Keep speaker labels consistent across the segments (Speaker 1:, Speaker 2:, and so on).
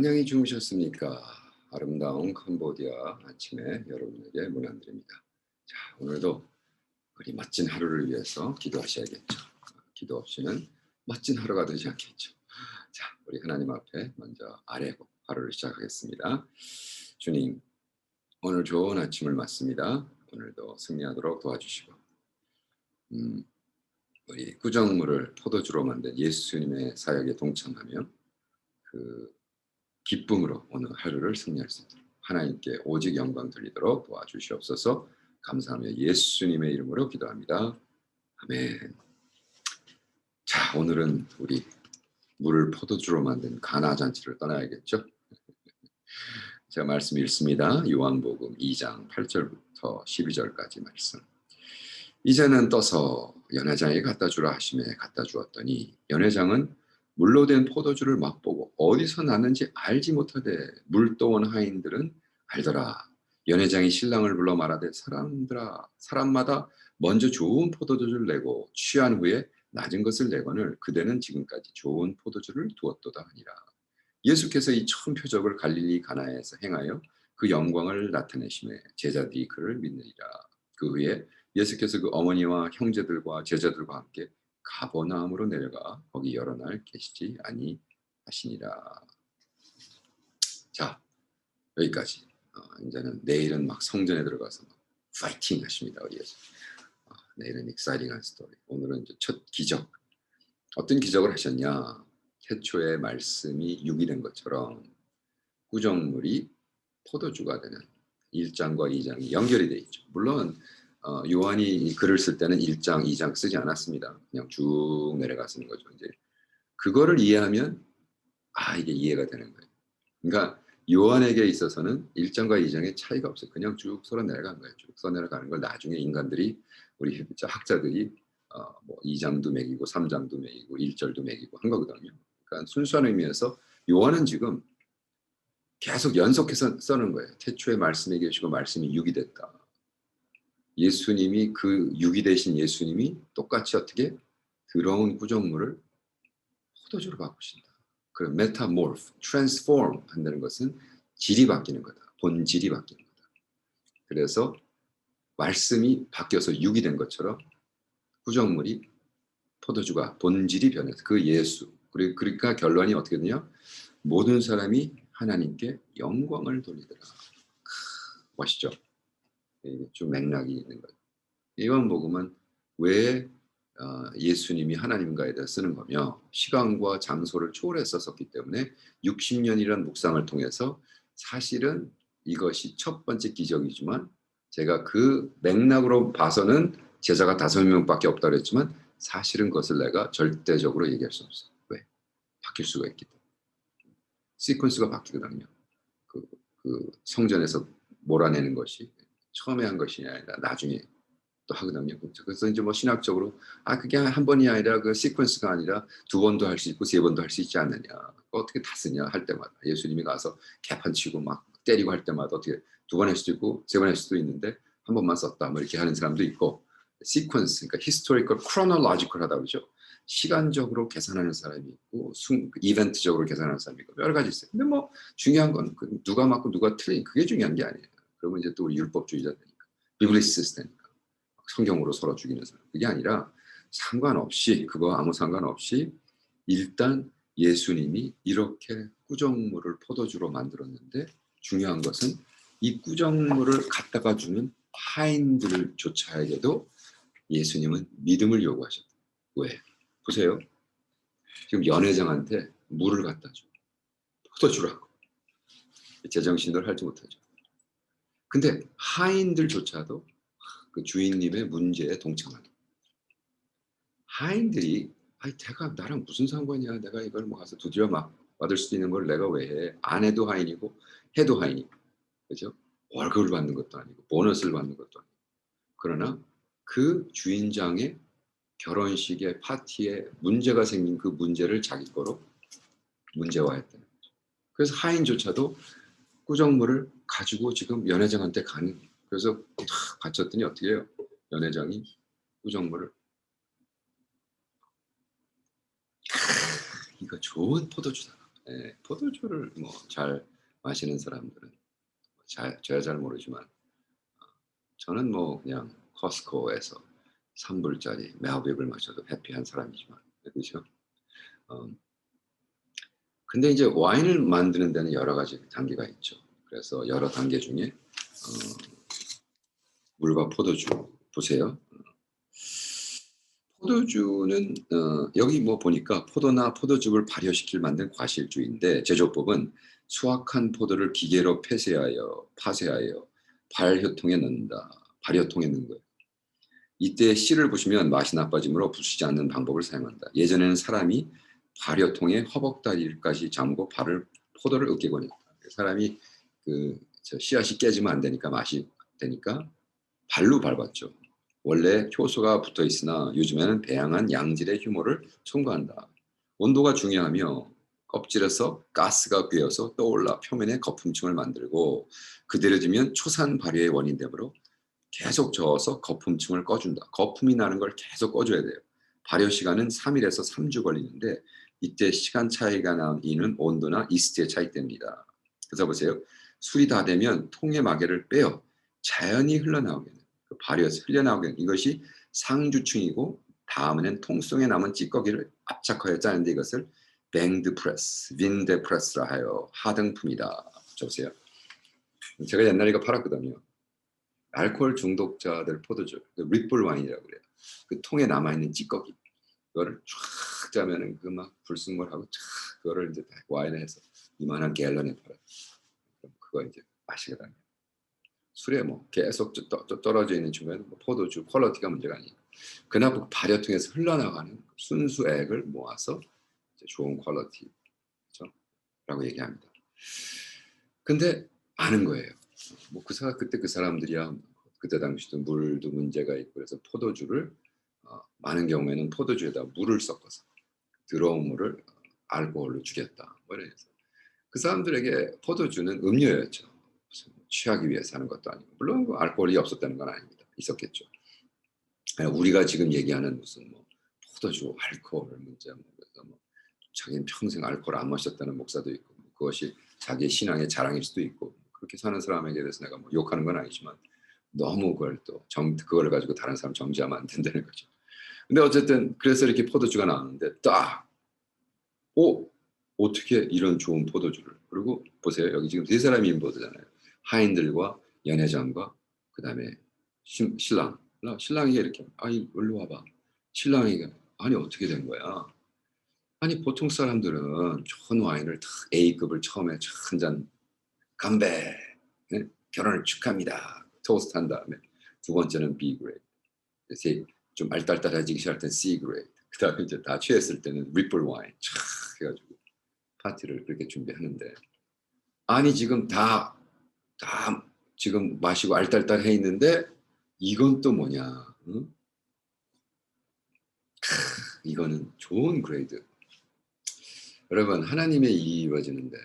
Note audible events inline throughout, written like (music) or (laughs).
Speaker 1: 안녕히 주무셨습니까? 아름다운 캄보디아 아침에 여러분에게 문안드립니다. 자, 오늘도 우리 멋진 하루를 위해서 기도하셔야겠죠. 기도 없이는 멋진 하루가 되지 않겠죠. 자, 우리 하나님 앞에 먼저 아래고 하루를 시작하겠습니다. 주님, 오늘 좋은 아침을 맞습니다. 오늘도 승리하도록 도와주시고, 음, 우리 구정물을 포도주로 만든 예수님의 사역에 동참하며 그 기쁨으로 오늘 하루를 승리할 수 있도록 하나님께 오직 영광 돌리도록 도와주시옵소서 감사하며 예수님의 이름으로 기도합니다. 아멘. 자, 오늘은 우리 물을 포도주로 만든 가나 잔치를 떠나야겠죠? (laughs) 제가 말씀 읽습니다. 요한복음 2장 8절부터 12절까지 말씀. 이제는 떠서 연회장에 갖다 주라 하심에 갖다 주었더니 연회장은 물로 된 포도주를 맛보고 어디서 났는지 알지 못하되 물도원 하인들은 알더라. 연회장이 신랑을 불러 말하되 사람들아 사람마다 먼저 좋은 포도주를 내고 취한 후에 낮은 것을 내거늘 그대는 지금까지 좋은 포도주를 두었도다 하니라. 예수께서 이 처음 표적을 갈릴리 가나에서 행하여 그 영광을 나타내심에 제자들이 그를 믿느니라. 그 후에 예수께서 그 어머니와 형제들과 제자들과 함께 가버나움으로 내려가 거기 여러 날 계시지 아니하시니라. 자 여기까지. 어, 이제는 내일은 막 성전에 들어가서 막 파이팅 하십니다. 어디에서. 어, 내일은 익사이팅한 스토리. 오늘은 이제 첫 기적. 어떤 기적을 하셨냐? 태초에 말씀이 유기된 것처럼 구정물이 포도주가 되는 1장과 2장이 연결이 돼 있죠. 물론 어, 요한이 글을 쓸 때는 1장, 2장 쓰지 않았습니다. 그냥 쭉 내려가 쓰는 거죠. 이제 그거를 이해하면 아 이게 이해가 되는 거예요. 그러니까 요한에게 있어서는 1장과 2장의 차이가 없어요. 그냥 쭉 썰어 내려간 거예요. 쭉 썰어 내려가는 걸 나중에 인간들이 우리 학자들이 어, 뭐 2장도 매기고 3장도 매기고 1절도 매기고 한 거거든요. 그러니까 순수한 의미에서 요한은 지금 계속 연속해서 써는 거예요. 태초에 말씀이 계시고 말씀이 육이 됐다. 예수님이 그 육이 되신 예수님이 똑같이 어떻게 더러운 구정물을 포도주로 바꾸신다. 그 메타모르프, 트랜스폼 한다는 것은 질이 바뀌는 거다. 본질이 바뀌는 거다. 그래서 말씀이 바뀌어서 육이 된 것처럼 구정물이 포도주가 본질이 변해서 그 예수 그러니까 결론이 어떻게 되냐 모든 사람이 하나님께 영광을 돌리더라 멋있죠 좀 맥락이 있는 거예요 요한복음은 왜 어, 예수님이 하나님과에 대해 쓰는 거며 시간과 장소를 초월해서 썼기 때문에 60년이라는 묵상을 통해서 사실은 이것이 첫 번째 기적이지만 제가 그 맥락으로 봐서는 제자가 다섯 명밖에 없다 그랬지만 사실은 그것을 내가 절대적으로 얘기할 수 없어. 왜? 바뀔 수가 있기 때문에. 시퀀스가 바뀌거든요. 그, 그 성전에서 몰아내는 것이 처음에 한 것이 아니라 나중에 또 하거든요. 그래서 이제 뭐 신학적으로 아 그게 한 번이 아니라 그 시퀀스가 아니라 두 번도 할 수 있고 세 번도 할 수 있지 않느냐. 어떻게 다 쓰냐 할 때마다 예수님이 가서 개판 치고 막 때리고 할 때마다 어떻게 두 번 할 수도 있고 세 번 할 수도 있는데 한 번만 썼다 뭐 이렇게 하는 사람도 있고 시퀀스 그러니까 히스토리컬 크로놀로지컬 하다 그러죠. 시간적으로 계산하는 사람이 있고 순, 이벤트적으로 계산하는 사람이 있고 여러 가지 있어요. 근데 뭐 중요한 건그 누가 맞고 누가 틀린 그게 중요한 게 아니에요. 그러면 이제 또 우리 율법주의자 되니까 비블리시스 되니까 성경으로 서로 죽이는 사람 그게 아니라 상관없이 그거 아무 상관없이 일단 예수님이 이렇게 꾸정물을 포도주로 만들었는데 중요한 것은 이 꾸정물을 갖다가 주는 하인들을 조차에게도 예수님은 믿음을 요구하셨다. 왜? 보세요. 지금 연회장한테 물을 갖다 줘. 포도주라고. 제정신들 할지 못하죠. 근데 하인들조차도 그 주인님의 문제에 동참하는 하인들이 아이 내가 나랑 무슨 상관이야 내가 이걸 뭐 가서 두드려 막 받을 수 있는 걸 내가 왜 해? 아내도 하인이고 해도 하인이고 그죠? 월급을 받는 것도 아니고 보너스를 받는 것도 아니고 그러나 그 주인장의 결혼식의 파티에 문제가 생긴 그 문제를 자기 거로 문제화했다는 거죠. 그래서 하인조차도 꾸정물을 가지고 지금 연회장한테 가는 그래서 탁 바쳤더니 어떻게 해요? 연회장이 꾸정물을 이거 좋은 포도주다. 예, 포도주를 뭐 잘 마시는 사람들은 잘, 저야 잘 모르지만 어, 저는 뭐 그냥 커스코에서 3불짜리 매화백을 마셔도 해피한 사람이지만 그렇죠? 어, 근데 이제 와인을 만드는 데는 여러 가지 단계가 있죠. 그래서 여러 단계 중에 어, 물과 포도주 보세요. 포도주는 어, 여기 뭐 보니까 포도나 포도즙을 발효시킬 만든 과실주인데 제조법은 수확한 포도를 기계로 폐쇄하여 파쇄하여 발효통에 넣는다. 발효통에 넣는 거예요. 이때 씨를 부시면 맛이 나빠지므로 부수지 않는 방법을 사용한다. 예전에는 사람이 발효통에 허벅다리까지 잠고 발을 포도를 으깨고 냈다. 사람이 그저 씨앗이 깨지면 안 되니까 맛이 되니까 발로 밟았죠. 원래 효소가 붙어 있으나 요즘에는 다양한 양질의 효모를 첨가한다. 온도가 중요하며 껍질에서 가스가 괴어서 떠올라 표면에 거품층을 만들고 그대로 두면 초산 발효의 원인 되므로 계속 저어서 거품층을 꺼준다. 거품이 나는 걸 계속 꺼줘야 돼요. 발효 시간은 3일에서 3주 걸리는데 이때 시간 차이가 나는 온도나 이스트의 차이 때문이다. 그래서 보세요. 술이 다 되면 통의 마개를 빼어 자연히 흘러나오게 는그 발효해서 흘러나오게 는 이것이 상주층이고 다음에는 통속에 남은 찌꺼기를 압착하여 짜는데 이것을 뱅드 프레스, 윈드 프레스라 하여 하등품이다. 보세요. 제가 옛날에 이거 팔았거든요. 알코올 중독자들 포도주, 그 리플 와인이라고 그래요. 그 통에 남아 있는 찌꺼기, 그거를 쫙 짜면은 그 막 불순물하고 쫙 그거를 이제 와인에 해서 이만한 갤런에 팔아요. 그거 이제 마시게 되요 술에 뭐 계속 떠, 떨어져 있는 중간에 뭐 포도주 퀄리티가 문제가 아니에요. 그나마 발효통에서 흘러나가는 순수액을 모아서 좋은 퀄리티 그렇죠? 라고 얘기합니다. 근데 아는 거예요. 뭐 그 사람 그때 그 사람들이야 그때 당시도 물도 문제가 있고 그래서 포도주를 어, 많은 경우에는 포도주에다 물을 섞어서 들어온 물을 알코올로 죽였다. 뭐 이래서 그 사람들에게 포도주는 음료였죠. 취하기 위해서 하는 것도 아니고 물론 그 알코올이 없었다는 건 아닙니다. 있었겠죠. 우리가 지금 얘기하는 무슨 뭐 포도주 알코올 문제 뭐 뭐 자기는 평생 알코올 안 마셨다는 목사도 있고 뭐 그것이 자기의 신앙의 자랑일 수도 있고 그렇게 사는 사람에게 대해서 내가 뭐 욕하는 건 아니지만 너무 그걸 또 정, 그걸 가지고 다른 사람 정지하면 안 된다는 거죠. 근데 어쨌든 그래서 이렇게 포도주가 나오는데 딱, 오 어떻게 이런 좋은 포도주를. 그리고 보세요. 여기 지금 세 사람이 인보드잖아요. 하인들과 연회장과 그 다음에 신랑. 신랑이 이렇게 아니 일로 와봐. 신랑이 아니 어떻게 된 거야? 아니 보통 사람들은 좋은 와인을 탁 A급을 처음에 한잔 건배 네? 결혼을 축하합니다. 토스트 한 다음에. 두 번째는 B 그레이드 좀 알딸딸해지기 시작할 땐 C 그레이드 그 다음에 이제 다 취했을 때는 리플 와인 촥 해가지고 파티를 그렇게 준비하는데 아니 지금 다 다 지금 마시고 알딸딸해 있는데 이건 또 뭐냐? 응? 크, 이거는 좋은 그레이드. 여러분 하나님의 일이 이루어지는데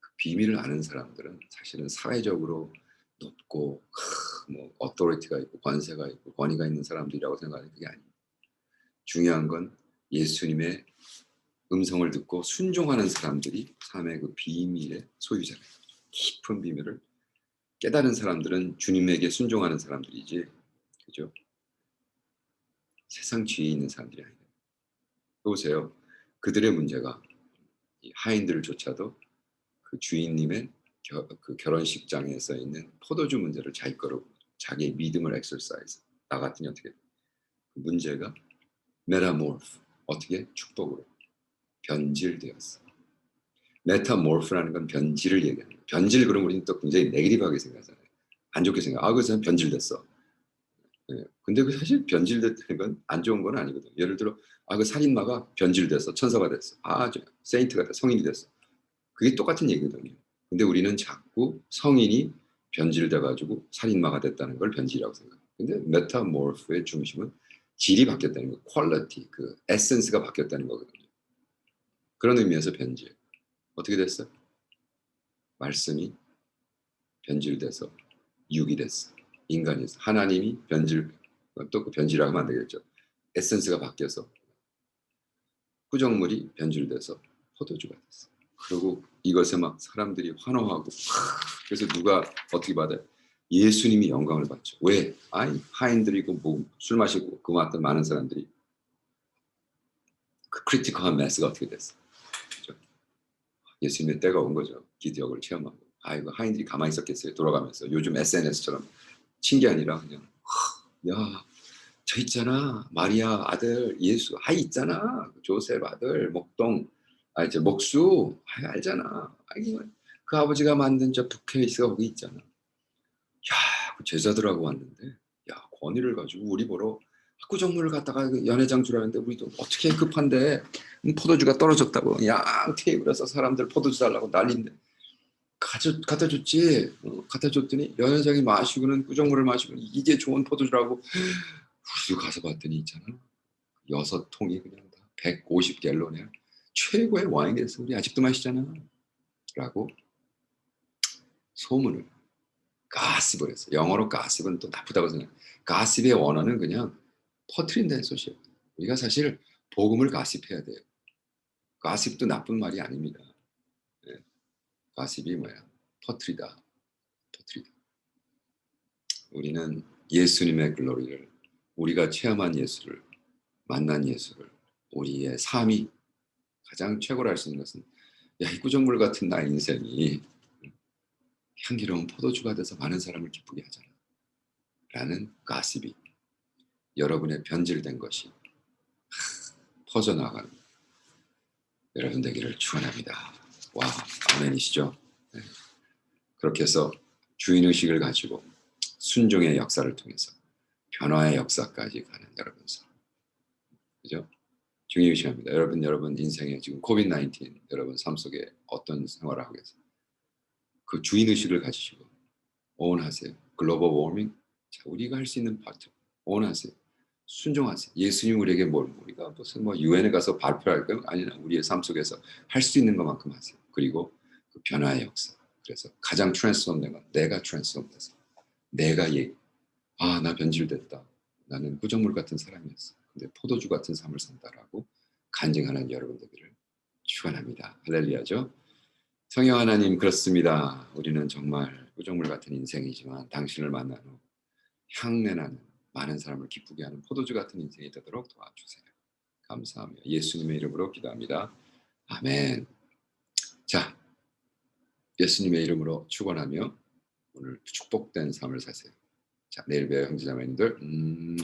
Speaker 1: 그 비밀을 아는 사람들은 사실은 사회적으로 높고 크, 뭐 어토리티가 있고 관세가 있고 권위가 있는 사람들이라고 생각하는 그게 아닙니다. 중요한 건 예수님의 음성을 듣고 순종하는 사람들이 삶의 그 비밀의 소유자예요. 깊은 비밀을 깨달은 사람들은 주님에게 순종하는 사람들이지, 그죠? 세상 뒤에 있는 사람들이 아니에요. 보세요. 그들의 문제가 하인들조차도 그 주인님의 겨, 그 결혼식장에 서 있는 포도주 문제를 자기 거로 자기의 믿음을 엑설사이즈 나 같으니 어떻게 그 문제가 메타모르프 어떻게 축복으로 변질되었어. 메타모르프라는 건 변질을 얘기하는 거예요. 변질 그럼 우리는 또 굉장히 네기티브하게 생각하잖아요. 안 좋게 생각. 아, 그래서 변질됐어. 네. 근데 그 사실 변질됐다는 건 안 좋은 건 아니거든요. 예를 들어, 아, 그 살인마가 변질됐어. 천사가 됐어. 아, 저 세인트가 됐어. 성인이 됐어. 그게 똑같은 얘기거든요. 근데 우리는 자꾸 성인이 변질돼가지고 살인마가 됐다는 걸 변질이라고 생각해요. 근데 메타모르프의 중심은 질이 바뀌었다는 거, 퀄리티, 그 에센스가 바뀌었다는 거거든요. 그런 의미에서 변질. 어떻게 됐어? 말씀이 변질돼서 육이 됐어. 인간이. 하나님이 변질, 또그 변질하면 안 되겠죠. 에센스가 바뀌어서 구정물이 변질돼서 포도주가 됐어. 그리고 이것에 막 사람들이 환호하고 그래서 누가 어떻게 받아요? 예수님이 영광을 받죠. 왜? 아이 하인들이고 뭐 술 마시고 그 많은 사람들이 그 크리티컬한 메스가 어떻게 됐어? 예수님의 때가 온 거죠. 기적을 체험하고. 아이고 하인들이 가만히 있었겠어요. 돌아가면서 요즘 SNS처럼 친게 아니라 그냥 야, 저 있잖아. 마리아 아들 예수. 아 있잖아. 조셉 아들 목동. 아 이제 목수. 아 알잖아. 아이고 그 아버지가 만든 저 북케이스가 거기 있잖아. 야, 그 제자들하고 왔는데 야, 권위를 가지고 우리 보러 학구정물을 갖다가 그 연회장 주라 는데 우리도 어떻게 급한데 음, 포도주가 떨어졌다고. 양 테이블에서 사람들 포도주 달라고 난리인데. 가져, 갖다 줬지. 어, 갖다 줬더니 연회장이 마시고는 꾸정물을 마시고 이게 좋은 포도주라고. 우리도 가서 봤더니 있잖아. 여섯 통이 그냥 다 150갤론이야. 최고의 와인에서 우리 아직도 마시잖아. 라고 소문을 가십을 했어 영어로 가십은 또 나쁘다고 생각해 가십의 원어는 그냥 퍼트린다는 소리예요. 우리가 사실 복음을 가십해야 돼요. 가십도 나쁜 말이 아닙니다. 네. 가십이 뭐야? 퍼트리다. 퍼트리다. 우리는 예수님의 글로리를 우리가 체험한 예수를 만난 예수를 우리의 삶이 가장 최고로 할 수 있는 것은 야, 이 구정물 같은 나의 인생이 향기로운 포도주가 돼서 많은 사람을 기쁘게 하잖아. 라는 가십이 여러분의 변질된 것이 퍼져나가는 여러분 되기를 축원합니다. 와, 아멘이시죠? 네. 그렇게 해서 주인 의식을 가지고 순종의 역사를 통해서 변화의 역사까지 가는 여러분 삶. 그죠? 중요시합니다. 여러분, 여러분 인생에 지금 코비드 19 여러분 삶 속에 어떤 생활을 하고 계세요? 그 주인 의식을 가지시고 오원하세요. 글로벌 워밍. 자, 우리가 할 수 있는 파트 오 원하세요. 순종하세요. 예수님 우리에게 뭘 우리가 무슨 뭐 유엔에 가서 발표할 거 아니나 우리의 삶 속에서 할 수 있는 것만큼 하세요. 그리고 그 변화의 역사. 그래서 가장 트랜스폼된 건 내가 트랜스폼돼서 내가 얘 아나 변질됐다. 나는 구정물 같은 사람이었어. 근데 포도주 같은 삶을 산다라고 간증하는 여러분 되기를 축원합니다. 할렐루야죠. 성령 하나님 그렇습니다. 우리는 정말 구정물 같은 인생이지만 당신을 만난 후 향내나는 많은 사람을 기쁘게 하는 포도주 같은 인생이 되도록 도와주세요. 감사하며 예수님의 이름으로 기도합니다. 아멘. 자, 예수님의 이름으로 축원하며 오늘 축복된 삶을 사세요. 자, 내일 봬요 형제자매님들. 음.